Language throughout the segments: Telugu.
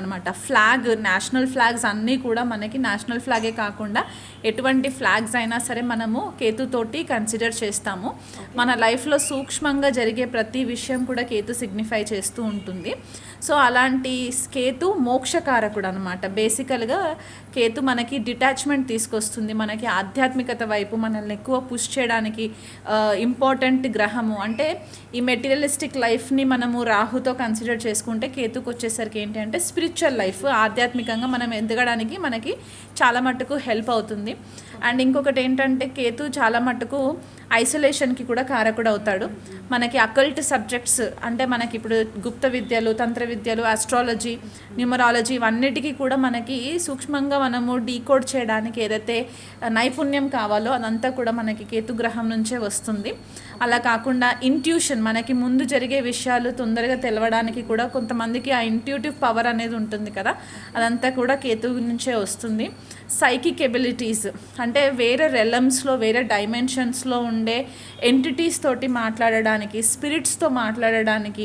అనమాట ఫ్లాగ్ నేషనల్ ఫ్లాగ్స్ అన్నీ కూడా మనకి నేషనల్ ఫ్లాగే కాకుండా ఎటువంటి ఫ్లాగ్స్ అయినా సరే మనము కేతుతోటి కన్సిడర్ చేస్తాము. మన లైఫ్లో సూక్ష్మంగా జరిగే ప్రతి విషయం కూడా కేతు సిగ్నిఫై చేస్తూ ఉంటుంది. సో అలాంటి కేతు మోక్షకారకుడు అనమాట బేసికల్గా కేతు మనకి డిటాచ్మెంట్ తీసుకొస్తుంది. మనకి ఆధ్యాత్మికత వైపు మనల్ని ఎక్కువ పుష్ చేయడానికి ఇంపార్టెంట్ గ్రహము. అంటే ఈ మెటీరియలిస్టిక్ లైఫ్ని మనము రాహుతో కన్సిడర్ చేసుకుంటే కేతుకు వచ్చేసరికి ఏంటి అంటే స్పిరిచువల్ లైఫ్. ఆధ్యాత్మికంగా మనం ఎదగడానికి మనకి చాలా మట్టుకు హెల్ప్ అవుతుంది. అండ్ ఇంకొకటి ఏంటంటే కేతు చాలా మట్టుకు ఐసోలేషన్కి కూడా కారకుడు అవుతాడు మనకి అకల్ట్ సబ్జెక్ట్స్ అంటే మనకి ఇప్పుడు గుప్త విద్యలు తంత్ర విద్యలు ఆస్ట్రాలజీ న్యూమరాలజీ ఇవన్నిటికీ కూడా మనకి సూక్ష్మంగా మనము డీకోడ్ చేయడానికి ఏదైతే నైపుణ్యం కావాలో అదంతా కూడా మనకి కేతు గ్రహం నుంచే వస్తుంది. అలా కాకుండా ఇంట్యూషన్ మనకి ముందు జరిగే విషయాలు తొందరగా తెలవడానికి కూడా కొంతమందికి ఆ ఇంట్యూటివ్ పవర్ అనేది ఉంటుంది కదా అదంతా కూడా కేతు నుంచే వస్తుంది. సైకిక్ ఎబిలిటీస్ అంటే వేరే రెలమ్స్లో వేరే డైమెన్షన్స్లో ఉండే ఎంటిటీస్ తోటి మాట్లాడడానికి స్పిరిట్స్తో మాట్లాడడానికి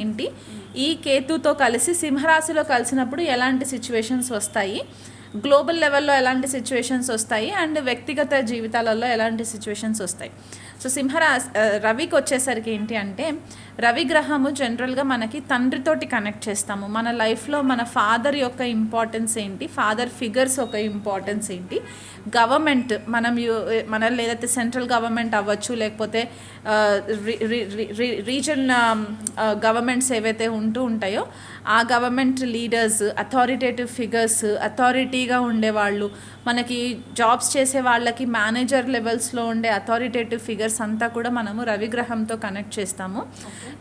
ఏంటి? ఈ కేతుతో కలిసి సింహరాశిలో కలిసినప్పుడు ఎలాంటి సిచ్యువేషన్స్ వస్తాయి? గ్లోబల్ లెవెల్లో ఎలాంటి సిచ్యువేషన్స్ వస్తాయి? అండ్ వ్యక్తిగత జీవితాలలో ఎలాంటి సిచ్యువేషన్స్ వస్తాయి? సో సింహరాశి రవికి వచ్చేసరికి ఏంటి అంటే రవి గ్రహము జనరల్గా మనకి తండ్రితోటి కనెక్ట్ చేస్తాము. మన లైఫ్లో మన ఫాదర్ యొక్క ఇంపార్టెన్స్ ఏంటి ఫాదర్ ఫిగర్స్ ఒక ఇంపార్టెన్స్ ఏంటి గవర్నమెంట్ మనం యు- మన లేదైతే సెంట్రల్ గవర్నమెంట్ అవ్వచ్చు లేకపోతే రీజన్ గవర్నమెంట్స్ ఏవైతే ఉంటూ ఉంటాయో ఆ గవర్నమెంట్ లీడర్స్ అథారిటేటివ్ ఫిగర్స్ అథారిటీగా ఉండేవాళ్ళు. మనకి జాబ్స్ చేసే వాళ్ళకి మేనేజర్ లెవెల్స్లో ఉండే అథారిటేటివ్ ఫిగర్స్ అంతా కూడా మనము రవిగ్రహంతో కనెక్ట్ చేస్తాము.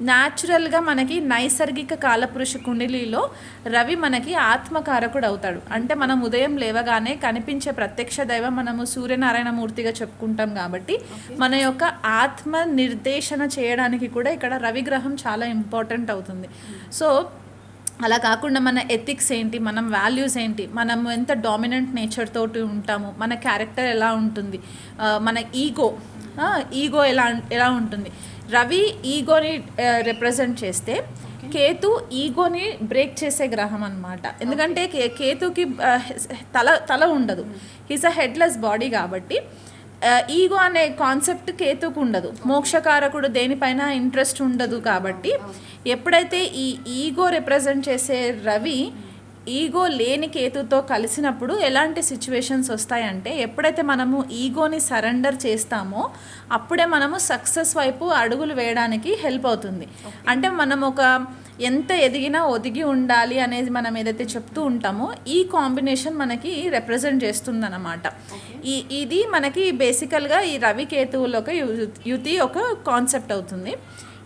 న్యాచురల్గా మనకి నైసర్గిక కాలపురుష కుండలిలో రవి మనకి ఆత్మకారకుడు అవుతాడు. అంటే మనం ఉదయం లేవగానే కనిపించే ప్రత్యక్ష దైవం మనము సూర్యనారాయణ మూర్తిగా చెప్పుకుంటాం కాబట్టి మన యొక్క ఆత్మ నిర్దేశన చేయడానికి కూడా ఇక్కడ రవిగ్రహం చాలా ఇంపార్టెంట్ అవుతుంది. సో అలా కాకుండా మన ఎథిక్స్ ఏంటి మనం వాల్యూస్ ఏంటి మనం ఎంత డామినెంట్ నేచర్ తోటి ఉంటాము మన క్యారెక్టర్ ఎలా ఉంటుంది మన ఈగో ఈగో ఎలా ఎలా ఉంటుంది. రవి ఈగోని రిప్రజెంట్ చేస్తే కేతు ఈగోని బ్రేక్ చేసే గ్రహం అన్నమాట. ఎందుకంటే కే- కేతుకి తల తల ఉండదు. హీస్ అ హెడ్లెస్ బాడీ కాబట్టి ఈగో అనే కాన్సెప్ట్ కేతుకు ఉండదు మోక్షకారకుడు దేనిపైన ఇంట్రెస్ట్ ఉండదు కాబట్టి ఎప్పుడైతే ఈ ఈగో రిప్రజెంట్ చేసే రవి ఈగో లేని కేతుతో కలిసినప్పుడు ఎలాంటి సిచ్యువేషన్స్ వస్తాయంటే ఎప్పుడైతే మనము ఈగోని సరెండర్ చేస్తామో అప్పుడే మనము సక్సెస్ వైపు అడుగులు వేయడానికి హెల్ప్ అవుతుంది. అంటే మనం ఒక ఎంత ఎదిగినా ఒదిగి ఉండాలి అనేది మనం ఏదైతే చెప్తూ ఉంటామో ఈ కాంబినేషన్ మనకి రిప్రజెంట్ చేస్తుందన్నమాట. ఈ ఇది మనకి బేసికల్గా ఈ రవి కేతువులో ఒక యు- యుతి ఒక కాన్సెప్ట్ అవుతుంది.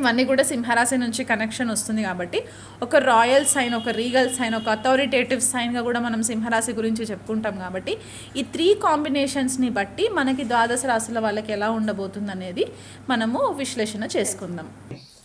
ఇవన్నీ కూడా సింహరాశి నుంచి కనెక్షన్ వస్తుంది కాబట్టి ఒక రాయల్ సైన్ ఒక రీగల్ సైన్ ఒక అథారిటేటివ్ సైన్గా కూడా మనం సింహరాశి గురించి చెప్పుకుంటాం కాబట్టి ఈ త్రీ కాంబినేషన్స్ని బట్టి మనకి ద్వాదశ రాశుల వాళ్ళకి ఎలా ఉండబోతుంది అనేది మనము విశ్లేషణ చేసుకుందాం.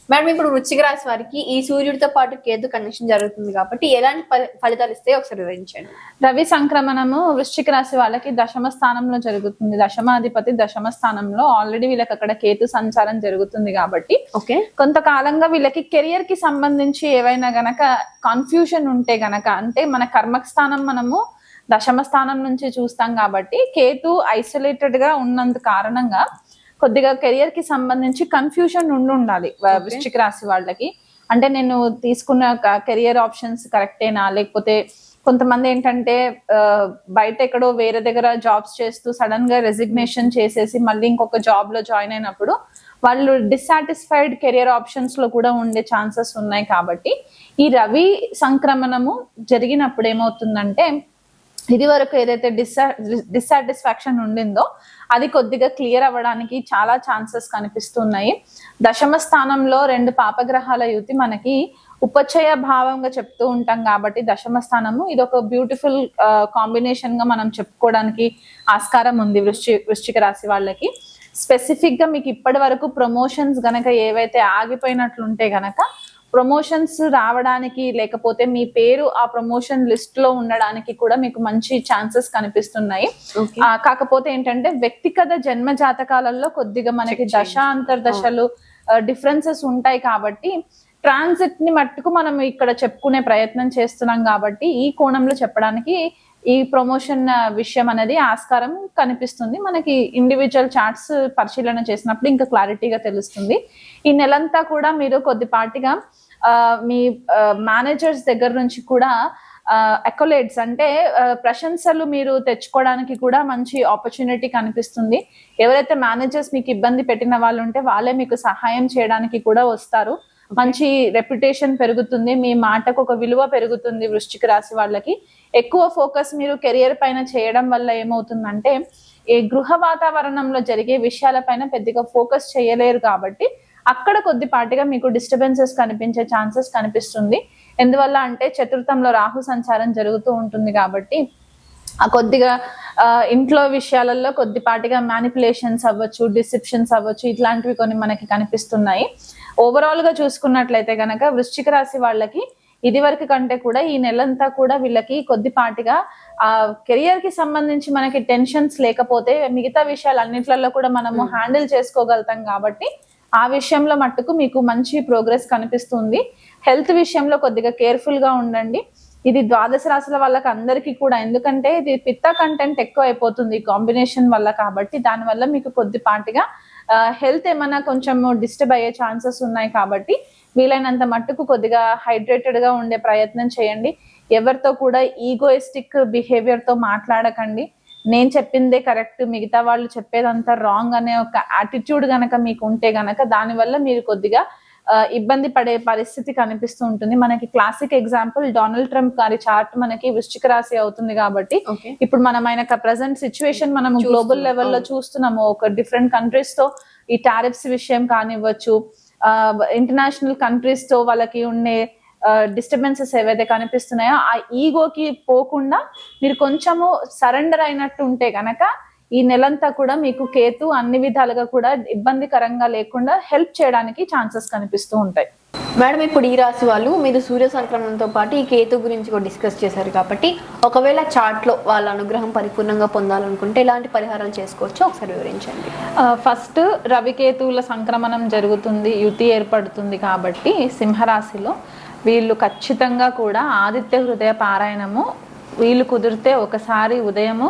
మేడం ఇప్పుడు వృశ్చిక రాశి వారికి ఈ సూర్యుడితో పాటు కేతు కనెక్షన్ జరుగుతుంది కాబట్టి ఎలాంటి ఫలి- ఫలితాలు ఇస్తాయో ఒకసారి వివరించండి. రవి సంక్రమణము వృశ్చిక రాశి వాళ్ళకి దశమ స్థానంలో జరుగుతుంది. దశమాధిపతి దశమ స్థానంలో ఆల్రెడీ వీళ్ళకి అక్కడ కేతు సంచారం జరుగుతుంది కాబట్టి ఓకే. కొంతకాలంగా వీళ్ళకి కెరియర్కి సంబంధించి ఏవైనా గనక కన్ఫ్యూజన్ ఉంటే గనక అంటే మన కర్మక స్థానం మనము దశమ స్థానం నుంచి చూస్తాం కాబట్టి కేతు ఐసోలేటెడ్గా ఉన్నంత కారణంగా కొద్దిగా కెరియర్కి సంబంధించి కన్ఫ్యూజన్ ఉండి ఉండాలి వృశ్చిక రాశి వాళ్ళకి. అంటే నేను తీసుకున్న కెరియర్ ఆప్షన్స్ కరెక్టేనా లేకపోతే కొంతమంది ఏంటంటే బయట ఎక్కడో వేరే దగ్గర జాబ్స్ చేస్తూ సడన్గా రెసిగ్నేషన్ చేసేసి మళ్ళీ ఇంకొక జాబ్లో జాయిన్ అయినప్పుడు వాళ్ళు డిస్సాటిస్ఫైడ్ కెరియర్ ఆప్షన్స్లో కూడా ఉండే ఛాన్సెస్ ఉన్నాయి కాబట్టి ఈ రవి సంక్రమణము జరిగినప్పుడు ఏమవుతుందంటే ఇది వరకు ఏదైతే డిస్సా డిస్సాటిస్ఫాక్షన్ ఉండిందో అది కొద్దిగా క్లియర్ అవ్వడానికి చాలా ఛాన్సెస్ కనిపిస్తున్నాయి. దశమ స్థానంలో రెండు పాపగ్రహాల యుతి మనకి ఉపచయ భావంగా చెప్తూ ఉంటాం కాబట్టి దశమ స్థానము ఇది ఒక బ్యూటిఫుల్ కాంబినేషన్గా మనం చెప్పుకోవడానికి ఆస్కారం ఉంది వృశ్చి వృశ్చిక రాశి వాళ్ళకి. స్పెసిఫిక్గా మీకు ఇప్పటి వరకు ప్రమోషన్స్ గనక ఏవైతే ఆగిపోయినట్లుంటే గనక ప్రమోషన్స్ రావడానికి లేకపోతే మీ పేరు ఆ ప్రమోషన్ లిస్ట్లో ఉండడానికి కూడా మీకు మంచి ఛాన్సెస్ కనిపిస్తున్నాయి. కాకపోతే ఏంటంటే వ్యక్తిగత జన్మ జాతకాలలో కొద్దిగా మనకి దశ అంతర్దశలు డిఫరెన్సెస్ ఉంటాయి కాబట్టి ట్రాన్సిట్ని మట్టుకు మనం ఇక్కడ చెప్పుకునే ప్రయత్నం చేస్తున్నాం కాబట్టి ఈ కోణంలో చెప్పడానికి ఈ ప్రమోషన్ విషయం అనేది ఆస్కారం కనిపిస్తుంది. మనకి ఇండివిజువల్ చార్ట్స్ పరిశీలన చేసినప్పుడు ఇంకా క్లారిటీగా తెలుస్తుంది. ఈ నెలంతా కూడా మీరు కొద్దిపాటిగా మీ మేనేజర్స్ దగ్గర నుంచి కూడా అకోలేట్స్ అంటే ప్రశంసలు మీరు తెచ్చుకోవడానికి కూడా మంచి ఆపర్చునిటీ కనిపిస్తుంది. ఎవరైతే మేనేజర్స్ మీకు ఇబ్బంది పెట్టిన వాళ్ళు ఉంటే వాళ్ళే మీకు సహాయం చేయడానికి కూడా వస్తారు. మంచి రెప్యుటేషన్ పెరుగుతుంది మీ మాటకు ఒక విలువ పెరుగుతుంది వృశ్చిక రాశి వాళ్ళకి. ఎక్కువ ఫోకస్ మీరు కెరియర్ పైన చేయడం వల్ల ఏమవుతుందంటే ఈ గృహ వాతావరణంలో జరిగే విషయాలపైన పెద్దగా ఫోకస్ చేయలేరు కాబట్టి అక్కడ కొద్దిపాటిగా మీకు డిస్టర్బెన్సెస్ కనిపించే ఛాన్సెస్ కనిపిస్తుంది. ఎందువల్ల అంటే చతుర్థంలో రాహు సంచారం జరుగుతూ ఉంటుంది కాబట్టి ఆ కొద్దిగా ఇంట్లో విషయాలలో కొద్దిపాటిగా మ్యానిపులేషన్స్ అవ్వచ్చు డిసిప్షన్స్ అవ్వచ్చు ఇట్లాంటివి కొన్ని మనకి కనిపిస్తున్నాయి. ఓవరాల్గా చూసుకున్నట్లయితే గనక వృశ్చిక రాశి వాళ్ళకి ఇది వరకు కంటే కూడా ఈ నెలంతా కూడా వీళ్ళకి కొద్దిపాటిగా ఆ కెరియర్కి సంబంధించి మనకి టెన్షన్స్ లేకపోతే మిగతా విషయాలు అన్నిట్లలో కూడా మనము హ్యాండిల్ చేసుకోగలుగుతాం కాబట్టి ఆ విషయంలో మట్టుకు మీకు మంచి ప్రోగ్రెస్ కనిపిస్తుంది. హెల్త్ విషయంలో కొద్దిగా కేర్ఫుల్గా ఉండండి. ఇది ద్వాదశ రాశుల వాళ్ళకి అందరికీ కూడా. ఎందుకంటే ఇది పిత్త కంటెంట్ ఎక్కువ అయిపోతుంది కాంబినేషన్ వల్ల కాబట్టి. దానివల్ల మీకు కొద్దిపాటిగా హెల్త్ ఏమైనా కొంచెం డిస్టర్బ్ అయ్యే ఛాన్సెస్ ఉన్నాయి కాబట్టి. వీలైనంత మట్టుకు కొద్దిగా హైడ్రేటెడ్గా ఉండే ప్రయత్నం చేయండి. ఎవరితో కూడా ఈగోయిస్టిక్ బిహేవియర్తో మాట్లాడకండి. నేను చెప్పిందే కరెక్ట్ మిగతా వాళ్ళు చెప్పేదంతా రాంగ్ అనే ఒక యాటిట్యూడ్ గనక మీకు ఉంటే గనక దానివల్ల మీరు కొద్దిగా ఇబ్బంది పడే పరిస్థితి కనిపిస్తూ ఉంటుంది. మనకి క్లాసిక్ ఎగ్జాంపుల్ డొనాల్డ్ ట్రంప్ గారి చార్ట్ మనకి వృశ్చిక రాశి అవుతుంది కాబట్టి ఇప్పుడు మనం ఆయన ప్రజెంట్ సిచ్యువేషన్ మనం గ్లోబల్ లెవెల్లో చూస్తున్నాము. ఒక డిఫరెంట్ కంట్రీస్తో ఈ టారిఫ్స్ విషయం కానివ్వచ్చు ఇంటర్నేషనల్ కంట్రీస్తో వాళ్ళకి ఉండే డిస్టర్బెన్సెస్ ఏవైతే కనిపిస్తున్నాయో ఆ ఈగోకి పోకుండా మీరు కొంచెము సరెండర్ అయినట్టు ఉంటే గనక ఈ నెలంతా కూడా మీకు కేతు అన్ని విధాలుగా కూడా ఇబ్బందికరంగా లేకుండా హెల్ప్ చేయడానికి ఛాన్సెస్ కనిపిస్తూ ఉంటాయి. మేడం ఇప్పుడు ఈ రాశి వాళ్ళు మీరు సూర్య సంక్రమణంతో పాటు ఈ కేతు గురించి కూడా డిస్కస్ చేశారు కాబట్టి ఒకవేళ చార్ట్లో వాళ్ళ అనుగ్రహం పరిపూర్ణంగా పొందాలనుకుంటే ఎలాంటి పరిహారాలు చేసుకోవచ్చో ఒకసారి వివరించండి. ఫస్ట్ రవికేతువుల సంక్రమణం జరుగుతుంది యుతి ఏర్పడుతుంది కాబట్టి సింహరాశిలో వీళ్ళు ఖచ్చితంగా కూడా ఆదిత్య హృదయ పారాయణము వీళ్ళు కుదిరితే ఒకసారి ఉదయము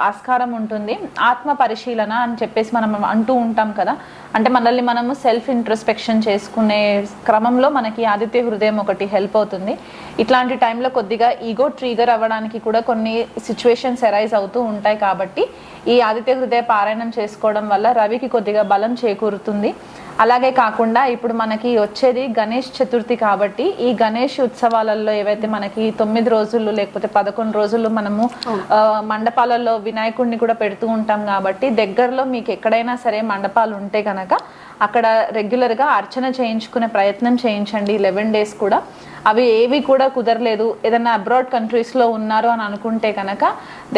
ఆస్కారం ఉంటుంది. ఆత్మ పరిశీలన అని చెప్పేసి మనం అంటూ ఉంటాం కదా. అంటే మనల్ని మనము సెల్ఫ్ ఇంట్రస్పెక్షన్ చేసుకునే క్రమంలో మనకి ఆదిత్య హృదయం ఒకటి హెల్ప్ అవుతుంది. ఇట్లాంటి టైంలో కొద్దిగా ఈగో ట్రిగర్ అవ్వడానికి కూడా కొన్ని సిచ్యువేషన్స్ ఎరైజ్ అవుతూ ఉంటాయి కాబట్టి ఈ ఆదిత్య హృదయ పారాయణం చేసుకోవడం వల్ల రవికి కొద్దిగా బలం చేకూరుతుంది. అలాగే కాకుండా ఇప్పుడు మనకి వచ్చేది గణేష్ చతుర్థి కాబట్టి ఈ గణేష్ ఉత్సవాలలో ఏవైతే మనకి తొమ్మిది రోజులు లేకపోతే పదకొండు రోజులు మనము ఆ, మండపాలలో వినాయకుడిని కూడా పెడుతూ ఉంటాం కాబట్టి దగ్గరలో మీకు ఎక్కడైనా సరే మండపాలు ఉంటే కనుక అక్కడ రెగ్యులర్గా అర్చన చేయించుకునే ప్రయత్నం చేయించండి లెవెన్ డేస్ కూడా. అవి ఏవి కూడా కుదరలేదు. ఏదైనా అబ్రాడ్ కంట్రీస్లో ఉన్నారు అని అనుకుంటే కనుక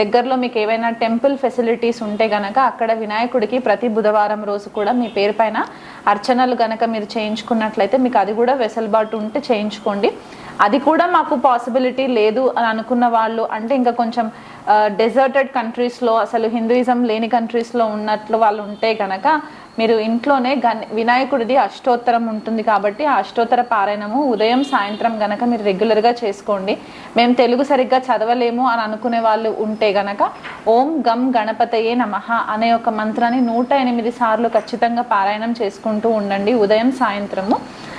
దగ్గరలో మీకు ఏవైనా టెంపుల్ ఫెసిలిటీస్ ఉంటే కనుక అక్కడ వినాయకుడికి ప్రతి బుధవారం రోజు కూడా మీ పేరు పైన అర్చనలు కనుక మీరు చేయించుకున్నట్లయితే మీకు అది కూడా వెసలుబాటు ఉంటే చేయించుకోండి. అది కూడా మాకు పాసిబిలిటీ లేదు అని అనుకున్న వాళ్ళు అంటే ఇంకా కొంచెం డెజర్టెడ్ కంట్రీస్లో అసలు హిందూయిజం లేని కంట్రీస్లో ఉన్నట్లు వాళ్ళు ఉంటే కనుక మీరు ఇంట్లోనే గణ వినాయకుడిది అష్టోత్తరం ఉంటుంది కాబట్టి ఆ అష్టోత్తర పారాయణము ఉదయం సాయంత్రం గనక మీరు రెగ్యులర్గా చేసుకోండి. మేము తెలుగు సరిగ్గా చదవలేము అని అనుకునే వాళ్ళు ఉంటే గనక ఓం గం గణపతయే నమః అనే ఒక మంత్రాన్ని నూట ఎనిమిది సార్లు ఖచ్చితంగా పారాయణం చేసుకుంటూ ఉండండి ఉదయం సాయంత్రము.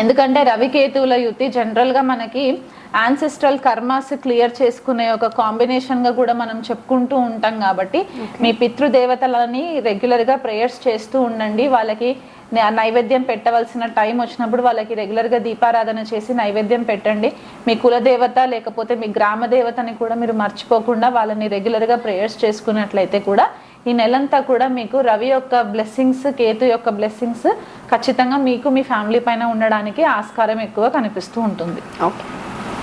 ఎందుకంటే రవికేతువుల యుతి జనరల్గా మనకి యాన్సెస్ట్రల్ కర్మాస్ క్లియర్ చేసుకునే ఒక కాంబినేషన్గా కూడా మనం చెప్పుకుంటూ ఉంటాం కాబట్టి మీ పితృదేవతలని రెగ్యులర్గా ప్రేయర్స్ చేస్తూ ఉండండి. వాళ్ళకి నైవేద్యం పెట్టవలసిన టైం వచ్చినప్పుడు వాళ్ళకి రెగ్యులర్గా దీపారాధన చేసి నైవేద్యం పెట్టండి. మీ కులదేవత లేకపోతే మీ గ్రామ దేవతని కూడా మీరు మర్చిపోకుండా వాళ్ళని రెగ్యులర్గా ప్రేయర్స్ చేసుకున్నట్లయితే కూడా ఈ నెలంతా కూడా మీకు రవి యొక్క బ్లెస్సింగ్స్ కేతు యొక్క బ్లెస్సింగ్స్ ఖచ్చితంగా మీకు మీ ఫ్యామిలీ పైన ఉండడానికి ఆస్కారం ఎక్కువ కనిపిస్తూ ఉంటుంది. ఓకే